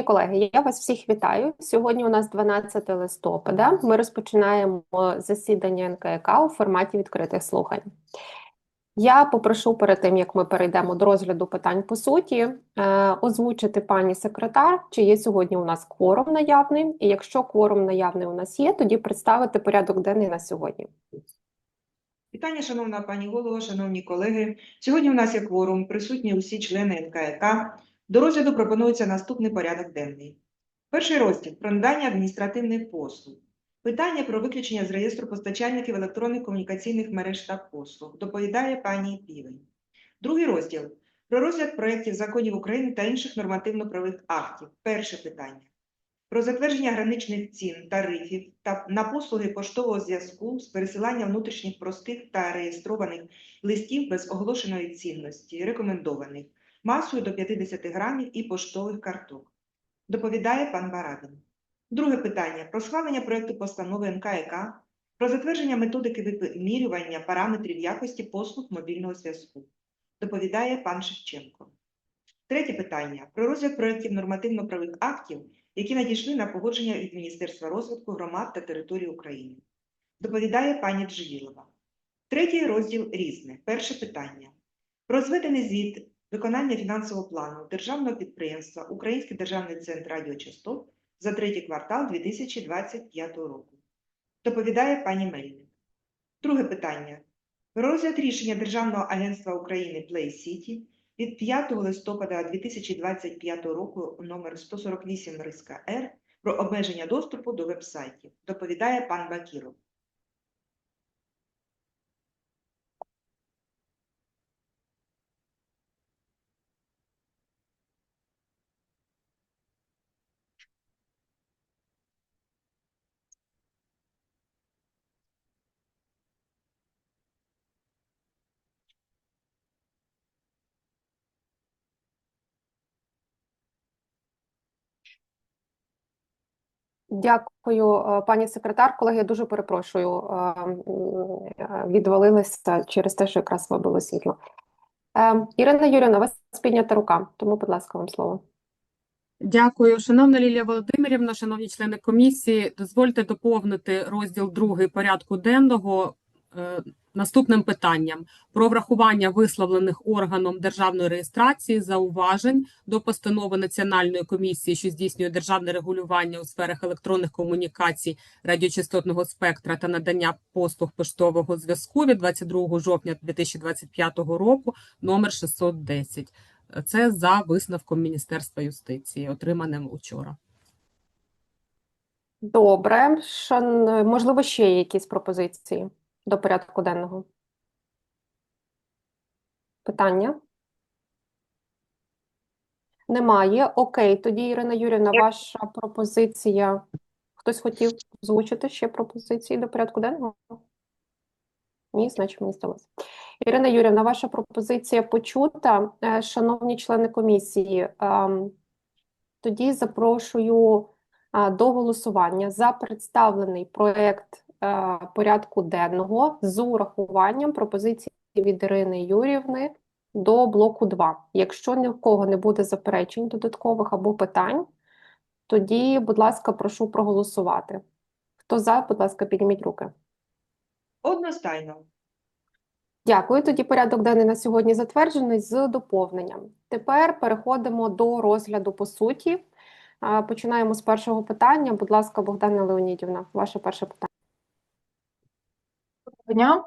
колеги, я вас всіх вітаю. Сьогодні у нас 12 листопада. Ми розпочинаємо засідання НКК у форматі відкритих слухань. Я попрошу перед тим, як ми перейдемо до розгляду питань по суті, е, озвучити пані секретар, чи є сьогодні у нас кворум наявний, і якщо кворум наявний у нас є, тоді представити порядок денний на сьогодні. Вітання, шановна пані голово, шановні колеги. Сьогодні у нас є кворум, присутні усі члени НКК. До розгляду пропонується наступний порядок денний. Перший розділ про надання адміністративних послуг. Питання про виключення з реєстру постачальників електронних комунікаційних мереж та послуг. Доповідає пані Півень. Другий розділ про розгляд проєктів законів України та інших нормативно-правових актів. Перше питання. Про затвердження граничних цін, тарифів та на послуги поштового зв'язку з пересилання внутрішніх простих та реєстрованих листів без оголошеної цінності, рекомендованих, масою до 50 грамів і поштових карток. Доповідає пан Барабін. Друге питання про схвалення проекту постанови НКК про затвердження методики вимірювання параметрів якості послуг мобільного зв'язку. Доповідає пан Шевченко. Третє питання про розгляд проєктів нормативно-правових актів, які надійшли на погодження від Міністерства розвитку громад та територій України. Доповідає пані Дживілова. Третій розділ різне. Перше питання. Про зведений звіт виконання фінансового плану державного підприємства Український державний центр радіочастот за третій квартал 2025 року. Доповідає пані Мельник. Друге питання. Розгляд рішення Державного агентства України Play City від 5 листопада 2025 року номер 148 риска Р про обмеження доступу до веб-сайтів. Доповідає пан Бакіров. Дякую, е, пані секретар. Колеги, я дуже перепрошую, е, е, відвалилися через те, що якраз вибило світло. Ірина Юріна, вас піднята рука, тому, будь ласка, вам слово. Дякую, шановна Лілія Володимирівна, шановні члени комісії. Дозвольте доповнити розділ другий порядку денного наступним питанням про врахування висловлених органом державної реєстрації зауважень до постанови Національної комісії, що здійснює державне регулювання у сферах електронних комунікацій, радіочастотного спектра та надання послуг поштового зв'язку від 22 жовтня 2025 року, номер 610. Це за висновком Міністерства юстиції, отриманим учора. Добре, можливо, ще є якісь пропозиції до порядку денного? Питання? Немає. Окей, тоді, Ірина Юрівна, ваша пропозиція. Хтось хотів озвучити ще пропозиції до порядку денного? Ні, значить мені здалося. Ірина Юрівна, ваша пропозиція почута. Е, Шановні члени комісії, ем, тоді запрошую до голосування за представлений проект е, порядку денного з урахуванням пропозицій від Ірини Юрівни до блоку 2. Якщо ні в кого не буде заперечень додаткових або питань, тоді, будь ласка, прошу проголосувати. Хто за, будь ласка, підніміть руки. Одностайно. Дякую. Тоді порядок денний на сьогодні затверджений з доповненням. Тепер переходимо до розгляду по суті. Починаємо з першого питання. Будь ласка, Богдана Леонідівна, ваше перше питання. Дня.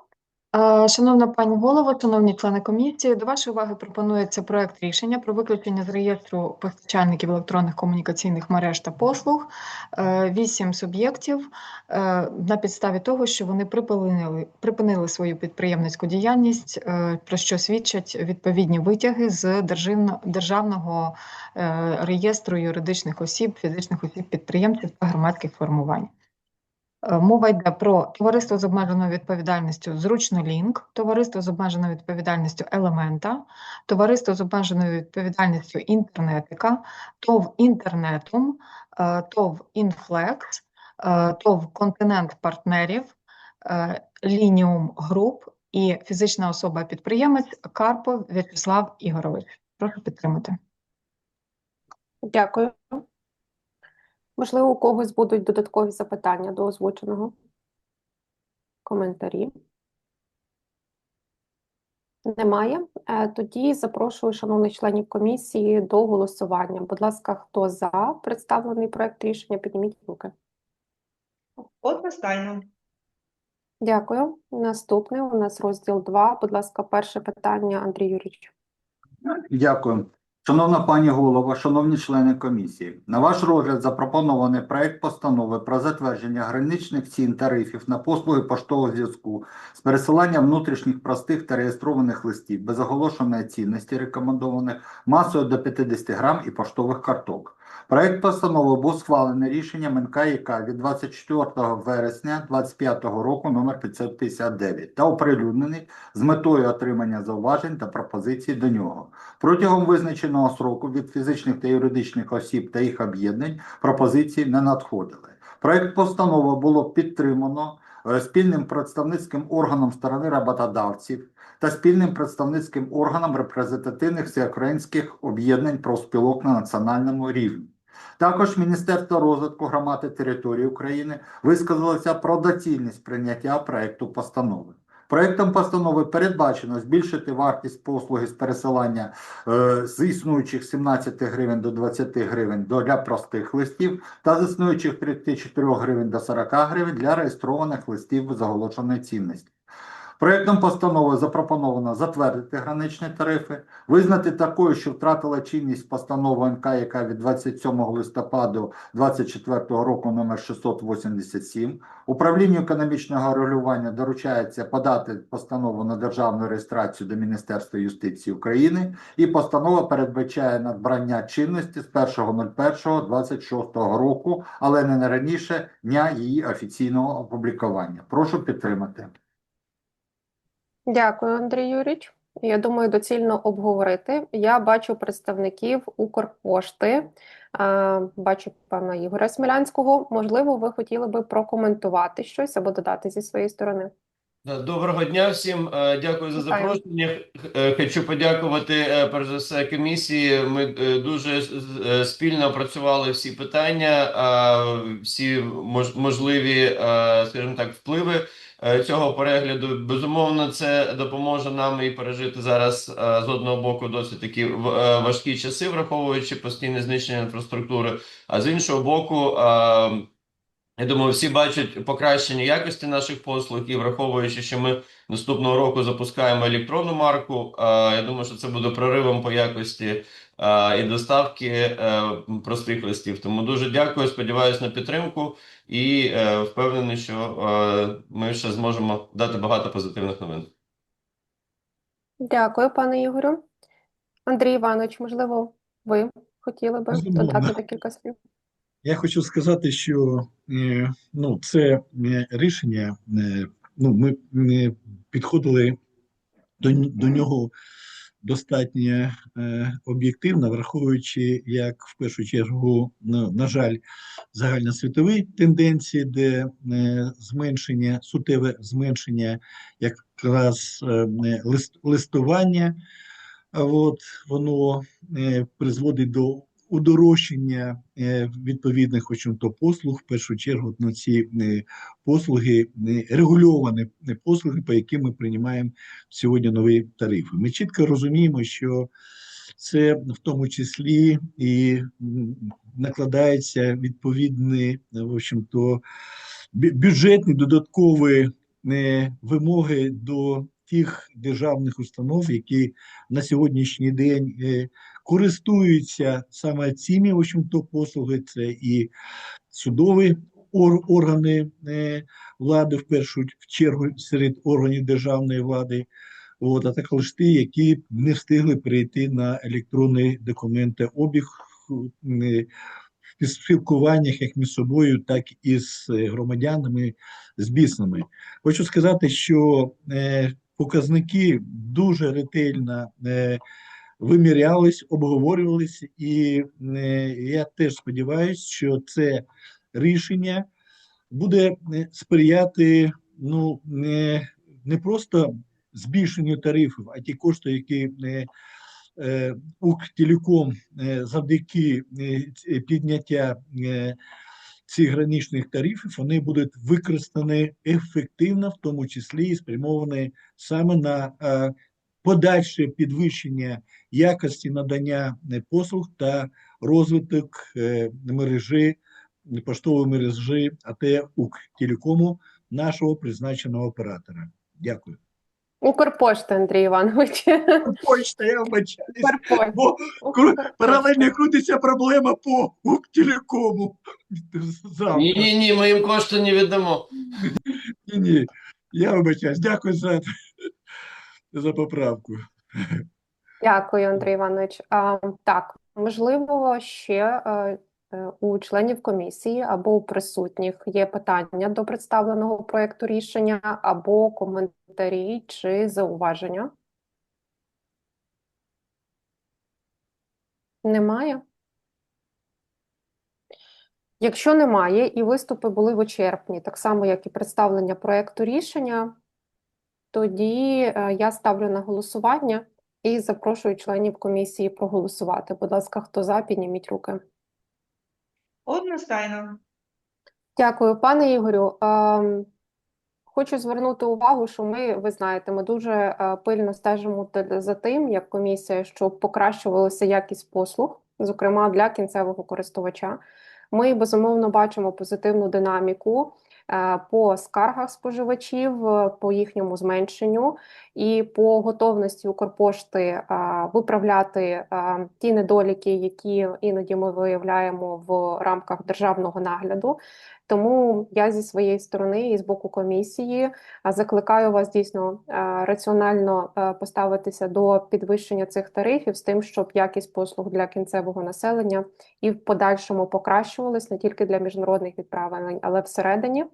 Шановна пані голово, шановні члени комісії, до вашої уваги пропонується проект рішення про виключення з реєстру постачальників електронних комунікаційних мереж та послуг е, вісім суб'єктів е, на підставі того, що вони припинили, припинили свою підприємницьку діяльність, е, про що свідчать відповідні витяги з державно- державного реєстру юридичних осіб, фізичних осіб підприємців та громадських формувань. Е, Мова йде про товариство з обмеженою відповідальністю Зручнолінк, товариство з обмеженою відповідальністю Елемента, товариство з обмеженою відповідальністю Інтернетика, ТОВ Інтернетум, е, ТОВ Інфлекс, е, ТОВ Континент партнерів, Лініум Груп і фізична особа-підприємець Карпов В'ячеслав Ігорович. Прошу підтримати. Дякую. Можливо, у когось будуть додаткові запитання до озвученого? Коментарі? Немає. Е, Тоді запрошую шановних членів комісії до голосування. Будь ласка, хто за представлений проект рішення, підніміть руки. Одностайно. Дякую. Наступне у нас розділ 2. Будь ласка, перше питання, Андрій Юрійович. Дякую. Шановна пані голова, шановні члени комісії, на ваш розгляд запропонований проект постанови про затвердження граничних цін тарифів на послуги поштового зв'язку з пересилання внутрішніх простих та реєстрованих листів без оголошеної цінності рекомендованих масою до 50 грам і поштових карток. Проект постанови був схвалений рішенням НКІК від 24 вересня 2025 року номер 559 та оприлюднений з метою отримання зауважень та пропозицій до нього. Протягом визначеного сроку від фізичних та юридичних осіб та їх об'єднань пропозиції не надходили. Проект постанови було підтримано е, спільним представницьким органом сторони роботодавців та спільним представницьким органом репрезентативних всеукраїнських об'єднань профспілок на національному рівні. Також Міністерство розвитку громад і територій України висказалося про доцільність прийняття проекту постанови. Проектом постанови передбачено збільшити вартість послуги з пересилання е, з існуючих 17 гривень до 20 гривень для простих листів та з існуючих 34 гривень до 40 гривень для реєстрованих листів з оголошеної цінності. Проектом постанови запропоновано затвердити граничні тарифи, визнати такою, що втратила чинність постанова НК, від 27 листопаду 2024 року номер 687. Управлінню економічного регулювання доручається подати постанову на державну реєстрацію до Міністерства юстиції України, і постанова передбачає надбрання чинності з 1.01.26 року, але не на раніше дня її офіційного опублікування. Прошу підтримати. Дякую, Андрій Юрійович. Я думаю, доцільно обговорити. Я бачу представників Укрпошти, бачу пана Ігоря Смілянського. Можливо, ви хотіли би прокоментувати щось або додати зі своєї сторони. Да, Доброго дня всім. Е, Дякую за запрошення. Е, Хочу подякувати е, перш за все комісії. Ми е, дуже е, спільно опрацювали всі питання, е, всі мож- можливі, е, скажімо так, впливи е, цього перегляду. Безумовно, це допоможе нам і пережити зараз е, з одного боку досить такі е, важкі часи, враховуючи постійне знищення інфраструктури. А з іншого боку, е, я думаю, всі бачать покращення якості наших послуг і враховуючи, що ми наступного року запускаємо електронну марку, я думаю, що це буде проривом по якості і доставки е, простих листів. Тому дуже дякую, сподіваюся на підтримку і е, впевнений, що е, ми ще зможемо дати багато позитивних новин. Дякую, пане Ігорю. Андрій Іванович, можливо, ви хотіли би додати декілька слів? Я хочу сказати, що е, ну, це е, рішення, е, ну, ми підходили до, до нього достатньо об'єктивно, враховуючи, як в першу чергу, ну, на жаль, загальносвітові тенденції, де зменшення, суттєве зменшення якраз лист, листування, от воно призводить до удорожчання е, відповідних хочемо-то послуг, в першу чергу на ці е, послуги, е, регульовані послуги, по яким ми приймаємо сьогодні нові тарифи. Ми чітко розуміємо, що це в тому числі і м, накладаються відповідні, в общем-то, бюджетні додаткові вимоги до тих державних установ, які на сьогоднішній день користуються саме цими в общем-то, послуги, це і судові ор- органи е, влади, в першу чергу серед органів державної влади, от, а також ті, які не встигли перейти на електронний документообіг е, в спілкуваннях як між собою, так і з е, громадянами, з біснами. Хочу сказати, що показники дуже ретельно вимірялись, обговорювались, і е, я теж сподіваюся, що це рішення буде е, сприяти ну, не, не просто збільшенню тарифів, а ті кошти, які е, Укртелеком завдяки підняття цих граничних тарифів вони будуть використані ефективно, в тому числі і спрямовані саме на подальше підвищення якості надання е, послуг та розвиток е, мережі поштової мережі АТ Укртелекому нашого призначеного оператора. Дякую. Укрпошта, Андрій Іванович. Почта, я вибачаюсь, бо кру- паралельно крутиться проблема по Укртелекому. Завтра. Ні, ні, ні, ми їм кошти не віддамо. Ні, ні, я вибачаюсь. Дякую за, за поправку. Дякую, Андрій Іванович. А, так, можливо, ще е, е, у членів комісії або у присутніх є питання до представленого проекту рішення, або коментарі чи зауваження? Немає? Якщо немає, і виступи були вичерпні, так само, як і представлення проекту рішення, тоді е, я ставлю на голосування. І запрошую членів комісії проголосувати. Будь ласка, хто за, підніміть руки. Одностайно. Дякую, пане Ігорю. Ем, Хочу звернути увагу, що ми, ви знаєте, ми дуже е, пильно стежимо за тим, як комісія, щоб покращувалася якість послуг, зокрема для кінцевого користувача. Ми безумовно бачимо позитивну динаміку по скаргах споживачів, е, по їхньому зменшенню і по готовності Укрпошти е, виправляти е, ті недоліки, які іноді ми виявляємо в рамках державного нагляду. Тому я зі своєї сторони і з боку комісії закликаю вас дійсно е, раціонально е, поставитися до підвищення цих тарифів з тим, щоб якість послуг для кінцевого населення і в подальшому покращувалась не тільки для міжнародних відправлень, але всередині.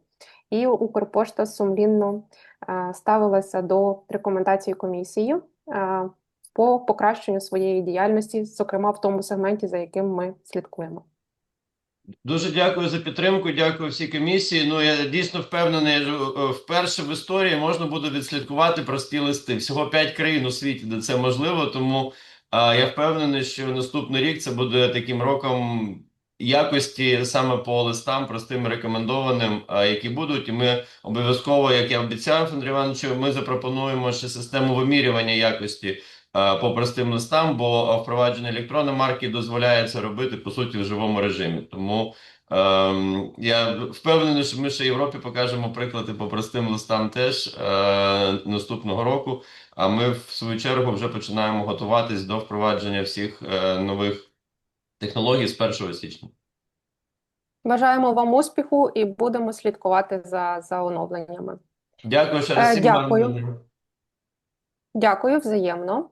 І Укрпошта сумлінно е, ставилася до рекомендацій комісії е, по покращенню своєї діяльності, зокрема в тому сегменті, за яким ми слідкуємо. Дуже дякую за підтримку. Дякую всій комісії. Ну я дійсно впевнений, е, вперше в історії можна буде відслідкувати прості листи. Всього п'ять країн у світі, де це можливо. Тому я впевнений, що наступний рік це буде таким роком якості саме по листам, простим рекомендованим, які будуть. І ми обов'язково, як я обіцяв, Андрій Івановичу, ми запропонуємо ще систему вимірювання якості по простим листам, бо впровадження електронної марки дозволяє це робити по суті в живому режимі. Тому ем, я впевнений, що ми ще Європі покажемо приклади по простим листам теж е, наступного року. А ми в свою чергу вже починаємо готуватись до впровадження всіх е, нових технологій з 1 січня. Бажаємо вам успіху і будемо слідкувати за, за оновленнями. Дякую ще раз Е, всім дякую. Дякую, взаємно.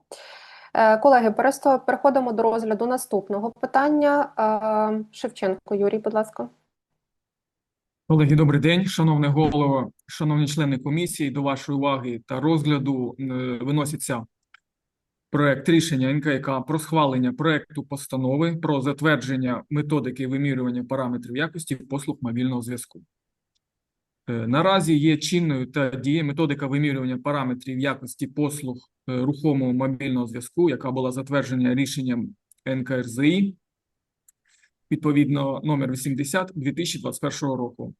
Е, Колеги, пересто- переходимо до розгляду наступного питання. Е, Шевченко Юрій, будь ласка. Колеги, добрий день, шановний голово, шановні члени комісії. До вашої уваги та розгляду виноситься проект рішення НКК про схвалення проекту постанови про затвердження методики вимірювання параметрів якості послуг мобільного зв'язку. Е, Наразі є чинною та діє методика вимірювання параметрів якості послуг е, рухомого мобільного зв'язку, яка була затверджена рішенням НКРЗІ відповідно номер 80 2021 року.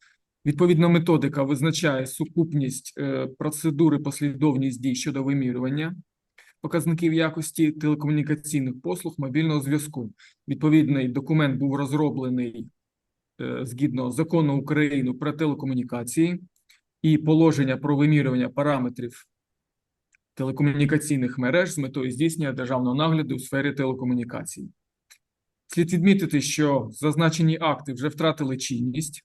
Відповідно, методика визначає сукупність е, процедури послідовність дій щодо вимірювання показників якості телекомунікаційних послуг мобільного зв'язку. Відповідний документ був розроблений е, згідно закону України про телекомунікації і положення про вимірювання параметрів телекомунікаційних мереж з метою здійснення державного нагляду у сфері телекомунікацій. Слід відмітити, що зазначені акти вже втратили чинність.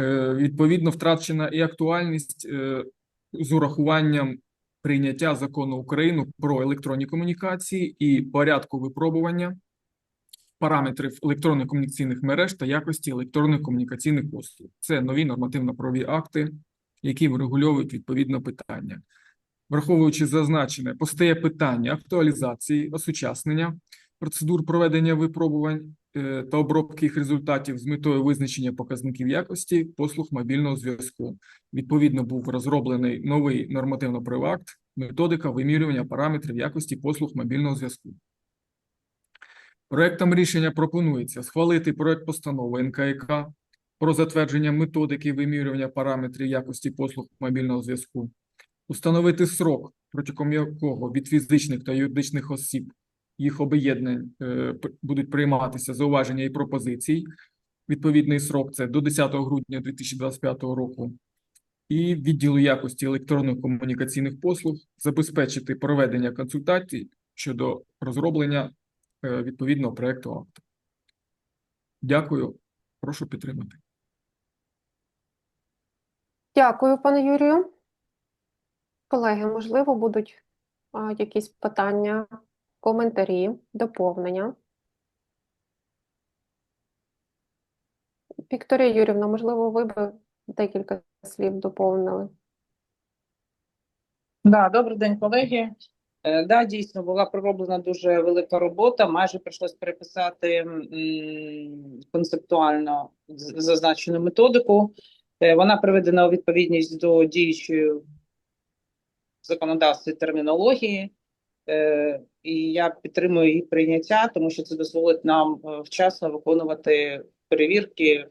Е, Відповідно, втрачена і актуальність е, з урахуванням прийняття закону України про електронні комунікації і порядку випробування параметрів електронних комунікаційних мереж та якості електронних комунікаційних послуг. Це нові нормативно-правові акти, які врегульовують відповідно питання. Враховуючи зазначене, постає питання актуалізації, осучаснення процедур проведення випробувань та обробки їх результатів з метою визначення показників якості послуг мобільного зв'язку. Відповідно, був розроблений новий нормативно-правовий акт, методика вимірювання параметрів якості послуг мобільного зв'язку. Проектом рішення пропонується схвалити проект постанови НКК про затвердження методики вимірювання параметрів якості послуг мобільного зв'язку, установити срок, протягом якого від фізичних та юридичних осіб їх об'єднань е, будуть прийматися зауваження і пропозиції. Відповідний срок це до 10 грудня 2025 року. І відділу якості електронних комунікаційних послуг забезпечити проведення консультацій щодо розроблення е, відповідного проекту акту. Дякую. Прошу підтримати. Дякую, пане Юрію. Колеги, можливо, будуть якісь питання, коментарі, доповнення. Вікторія Юрівна, можливо, ви б декілька слів доповнили. Да, добрий день, колеги. Е, Да, дійсно була пророблена дуже велика робота. Майже прийшлось переписати концептуально зазначену методику. Е, Вона приведена у відповідність до діючої в законодавстві термінології. Е, І я підтримую її прийняття, тому що це дозволить нам е, вчасно виконувати перевірки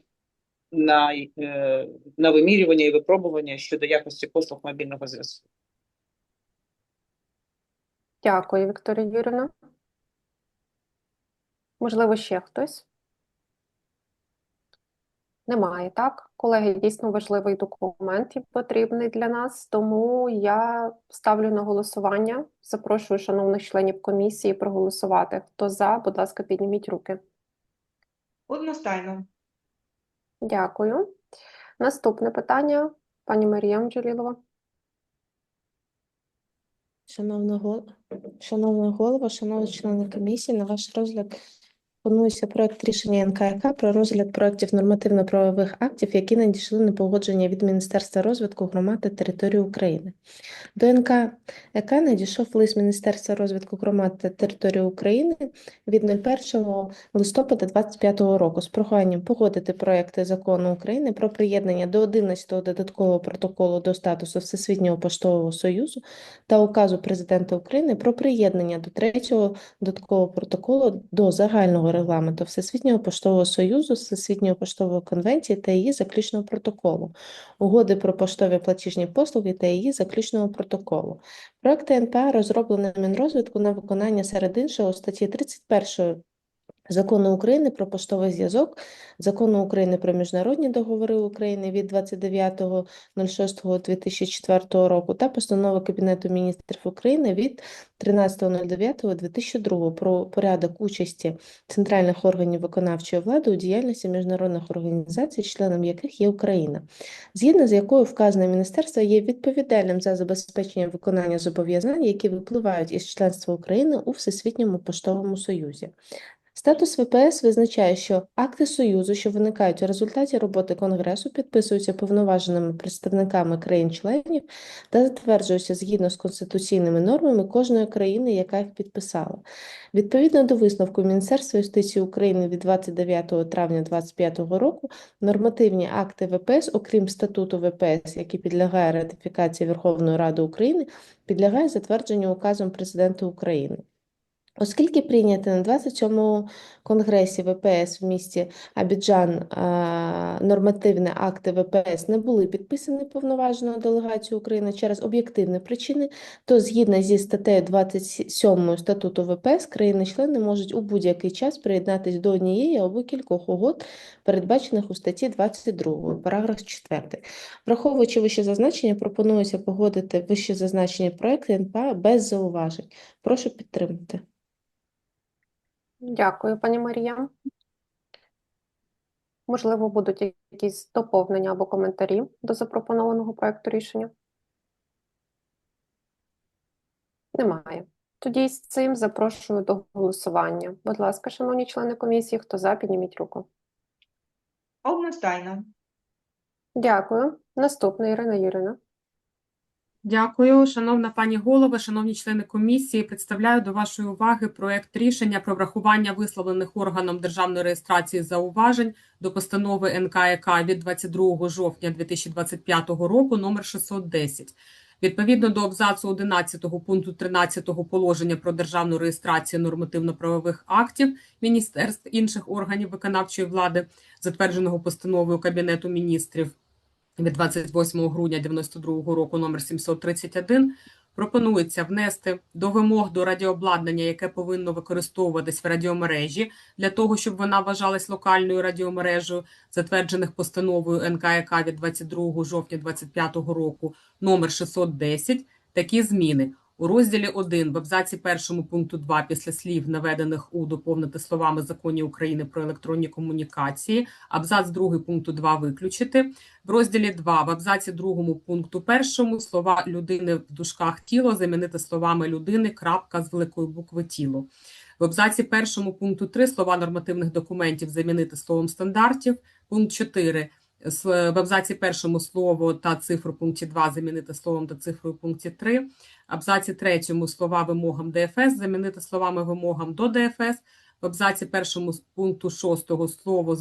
на, е, на вимірювання і випробування щодо якості послуг мобільного зв'язку. Дякую, Вікторія Юрівна. Можливо, ще хтось? Немає, так? Колеги, дійсно важливий документ і потрібний для нас, тому я ставлю на голосування. Запрошую шановних членів комісії проголосувати. Хто за, будь ласка, підніміть руки. Одностайно. Дякую. Наступне питання, пані Марія. Шановна Шановна голова, шановні члени комісії, на ваш розгляд пропонується проект рішення НКК про розгляд проектів нормативно-правових актів, які надійшли на погодження від Міністерства розвитку громад та територій України. До НКК надійшов лист Міністерства розвитку громад та території України від 01 листопада 2025 року з проханням погодити проекти закону України про приєднання до 11-го додаткового протоколу до статусу Всесвітнього поштового союзу та указу Президента України про приєднання до третього додаткового протоколу до загального регламенту Всесвітнього поштового союзу, Всесвітньої поштової конвенції та її заключного протоколу, угоди про поштові платіжні послуги та її заключного протоколу. Проект НПА розроблений Мінрозвитку на виконання серед іншого статті 31 Закону України про поштовий зв'язок, Закону України про міжнародні договори України від 29.06.2004 року та Постанови Кабінету міністрів України від 13.09.2002 про порядок участі центральних органів виконавчої влади у діяльності міжнародних організацій, членом яких є Україна, згідно з якою вказане міністерство є відповідальним за забезпечення виконання зобов'язань, які випливають із членства України у Всесвітньому поштовому союзі. Статус ВПС визначає, що акти Союзу, що виникають у результаті роботи Конгресу, підписуються повноваженими представниками країн-членів та затверджуються згідно з конституційними нормами кожної країни, яка їх підписала. Відповідно до висновку Міністерства юстиції України від 29 травня 2025 року, нормативні акти ВПС, окрім статуту ВПС, який підлягає ратифікації Верховної Ради України, підлягають затвердженню указом Президента України. Оскільки прийняти на 27-му конгресі ВПС в місті Абіджан нормативні акти ВПС не були підписані повноваженою делегацією України через об'єктивні причини, то згідно зі статтею 27 статуту ВПС країни-члени можуть у будь-який час приєднатись до однієї або кількох угод, передбачених у статті 22, параграф 4. Враховуючи вище зазначення, пропонується погодити вище зазначені проекти НПА без зауважень. Прошу підтримати. Дякую, пані Марія. Можливо, будуть якісь доповнення або коментарі до запропонованого проекту рішення? Немає. Тоді з цим запрошую до голосування. Будь ласка, шановні члени комісії, хто за, підніміть руку. Одностайно. Дякую. Наступна Ірина Юрина. Дякую, шановна пані голова, шановні члени комісії. Представляю до вашої уваги проект рішення про врахування висловлених органом державної реєстрації зауважень до постанови НКК від 22 жовтня 2025 року номер 610. Відповідно до абзацу 11 пункту 13 положення про державну реєстрацію нормативно-правових актів міністерств інших органів виконавчої влади, затвердженого постановою Кабінету міністрів від 28 грудня 92 року номер 731, пропонується внести до вимог до радіообладнання, яке повинно використовуватись в радіомережі, для того, щоб вона вважалась локальною радіомережею, затверджених постановою НКК від 22 жовтня 25 року номер 610, такі зміни. У розділі 1 в абзаці першому пункту 2 після слів, наведених у доповнити словами законі України про електронні комунікації, абзац 2 пункту 2 виключити. В розділі 2 в абзаці 2 пункту 1 слова людини в дужках тіло замінити словами людини крапка з великої букви тіло. В абзаці першому пункту 3 слова нормативних документів замінити словом стандартів. Пункт 4 с- в абзаці першому слово та цифру пункті 2 замінити словом та цифрою пункті 3. Абзаці третьому слова вимогам ДФС замінити словами вимогам до ДФС. В абзаці першому пункту 6 слово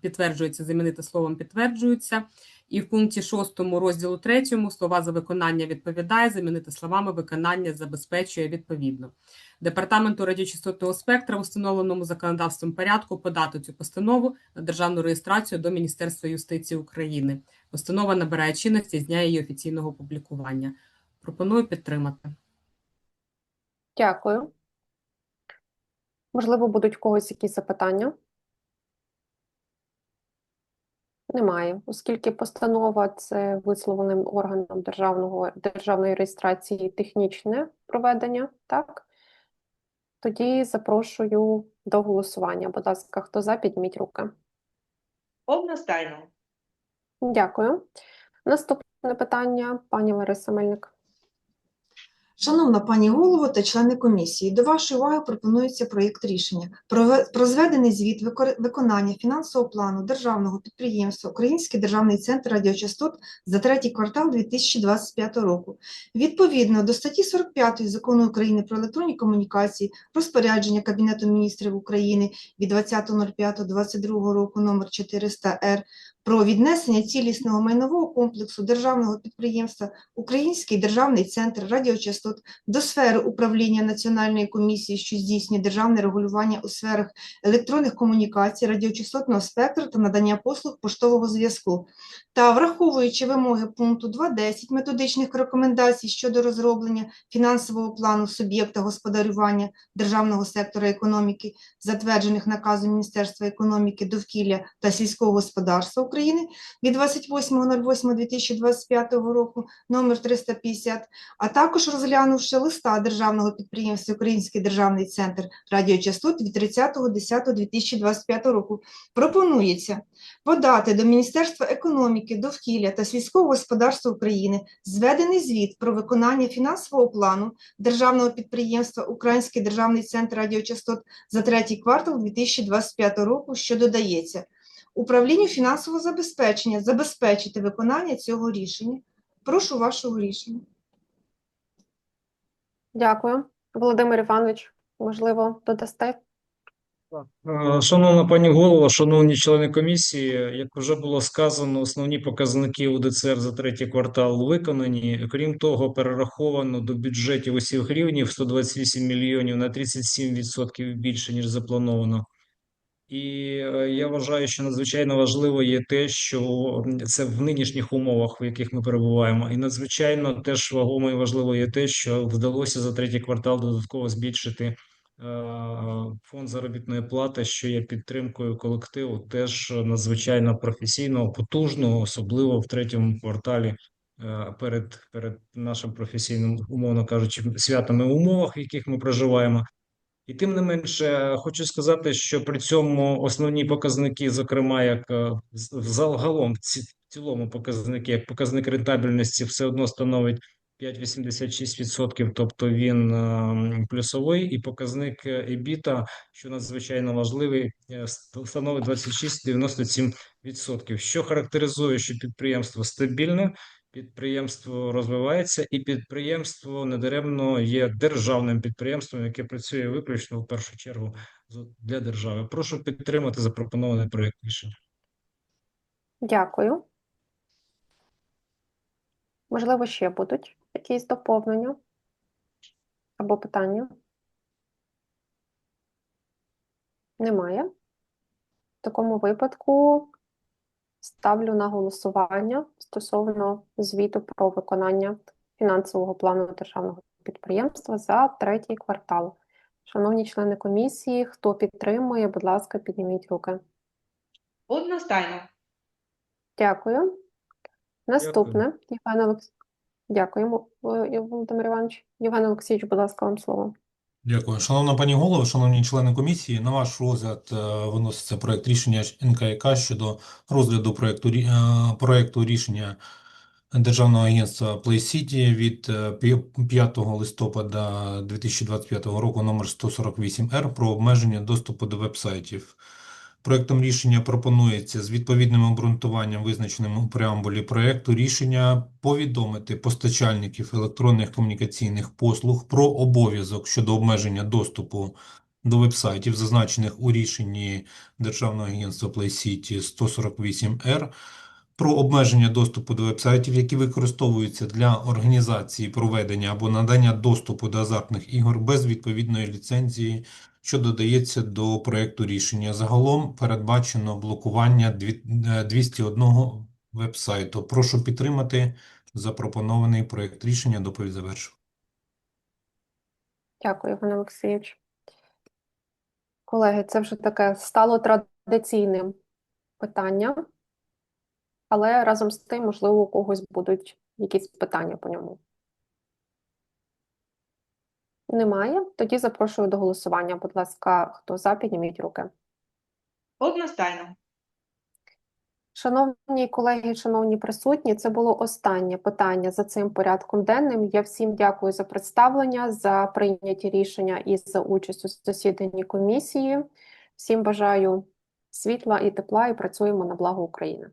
підтверджується замінити словом підтверджується. І в пункті 6 розділу 3 слова за виконання відповідає замінити словами виконання забезпечує відповідно. Департаменту радіочастотного спектра в установленому законодавством порядку подати цю постанову на державну реєстрацію до Міністерства юстиції України. Постанова набирає чинності з дня її офіційного публікування. Пропоную підтримати. Дякую. Можливо, будуть у когось якісь запитання? Немає, оскільки постанова це висловленим органом державного, державної реєстрації технічне проведення, так? Тоді запрошую до голосування. Будь ласка, хто за, підніміть руки. Одностайно. Дякую. Наступне питання, пані Лариса Мельник. Шановна пані голово та члени комісії, до вашої уваги пропонується проєкт рішення про, зведений звіт виконання фінансового плану державного підприємства Український державний центр радіочастот за третій квартал 2025 року. Відповідно до статті 45 Закону України про електронні комунікації, розпорядження Кабінету міністрів України від 20.05.22 року номер 400 Р про віднесення цілісного майнового комплексу державного підприємства Український державний центр радіочастот до сфери управління Національної комісії, що здійснює державне регулювання у сферах електронних комунікацій, радіочастотного спектру та надання послуг поштового зв'язку. Та враховуючи вимоги пункту 2.10 методичних рекомендацій щодо розроблення фінансового плану суб'єкта господарювання державного сектора економіки, затверджених наказом Міністерства економіки, довкілля та сільського господарства України від 28.08.2025 року номер 350, а також розглянувши листа державного підприємства Український державний центр радіочастот від 30.10.2025 року, пропонується подати до Міністерства економіки, довкілля та сільського господарства України зведений звіт про виконання фінансового плану державного підприємства Український державний центр радіочастот за третій квартал 2025 року, що додається управлінню фінансового забезпечення забезпечити виконання цього рішення. Прошу вашого рішення. Дякую. Володимир Іванович, можливо, додасте? Е, Шановна пані голова, шановні члени комісії, як вже було сказано, основні показники УДЦР за третій квартал виконані. Крім того, перераховано до бюджетів усіх рівнів 128 мільйонів на 37% більше, ніж заплановано. І е, я вважаю, що надзвичайно важливо є те, що це в нинішніх умовах, в яких ми перебуваємо, і надзвичайно теж вагомо і важливо є те, що вдалося за третій квартал додатково збільшити фонд заробітної плати, що є підтримкою колективу, теж надзвичайно професійного, потужного, особливо в третьому кварталі. е, Перед перед нашим професійним, умовно кажучи, святами умовах, в яких ми проживаємо, і тим не менше, хочу сказати, що при цьому основні показники, зокрема, як е, загалом в цілому показники, як показник рентабельності, все одно становить 5,86%, тобто він е, плюсовий, і показник е, EBITDA, що надзвичайно важливий, е, ст- становить 26,97%, що характеризує, що підприємство стабільне, Підприємство розвивається, і підприємство недаремно є державним підприємством, яке працює виключно в першу чергу для держави. Прошу підтримати запропонований проект рішення. Дякую. Можливо, ще будуть якісь доповнення або питання? Немає. В такому випадку ставлю на голосування стосовно звіту про виконання фінансового плану державного підприємства за третій квартал. Шановні члени комісії, хто підтримує, будь ласка, підніміть руки. Одностайно. Дякую. Наступне, Євген Олекс... Дякуємо, е, Володимир Іванович. Євген Олексійович, будь ласка, вам слово. Дякую. Шановна пані голово, шановні члени комісії, на ваш розгляд е, виноситься проект рішення НКК щодо розгляду проекту, е, проекту рішення Державного агентства Play City від е, пі- 5 листопада 2025 року номер 148-Р про обмеження доступу до веб-сайтів. Проектом рішення пропонується з відповідним обґрунтуванням, визначеним у преамбулі проекту рішення, повідомити постачальників електронних комунікаційних послуг про обов'язок щодо обмеження доступу до вебсайтів, зазначених у рішенні Державного агентства Play City 148-R, про обмеження доступу до вебсайтів, які використовуються для організації проведення або надання доступу до азартних ігор без відповідної ліцензії, що додається до проекту рішення. Загалом передбачено блокування е, 201 вебсайту. Прошу підтримати запропонований проект рішення. Доповідь завершив. Дякую, Євген Олексійович. Колеги, це вже таке стало традиційним питанням, але разом з тим, можливо, у когось будуть якісь питання по ньому. Немає? Тоді запрошую до голосування. Будь ласка, хто за, підніміть руки. Одностайно. Шановні колеги, шановні присутні, це було останнє питання за цим порядком денним. Я всім дякую за представлення, за прийняті рішення і за участь у засіданні комісії. Всім бажаю світла і тепла і працюємо на благо України.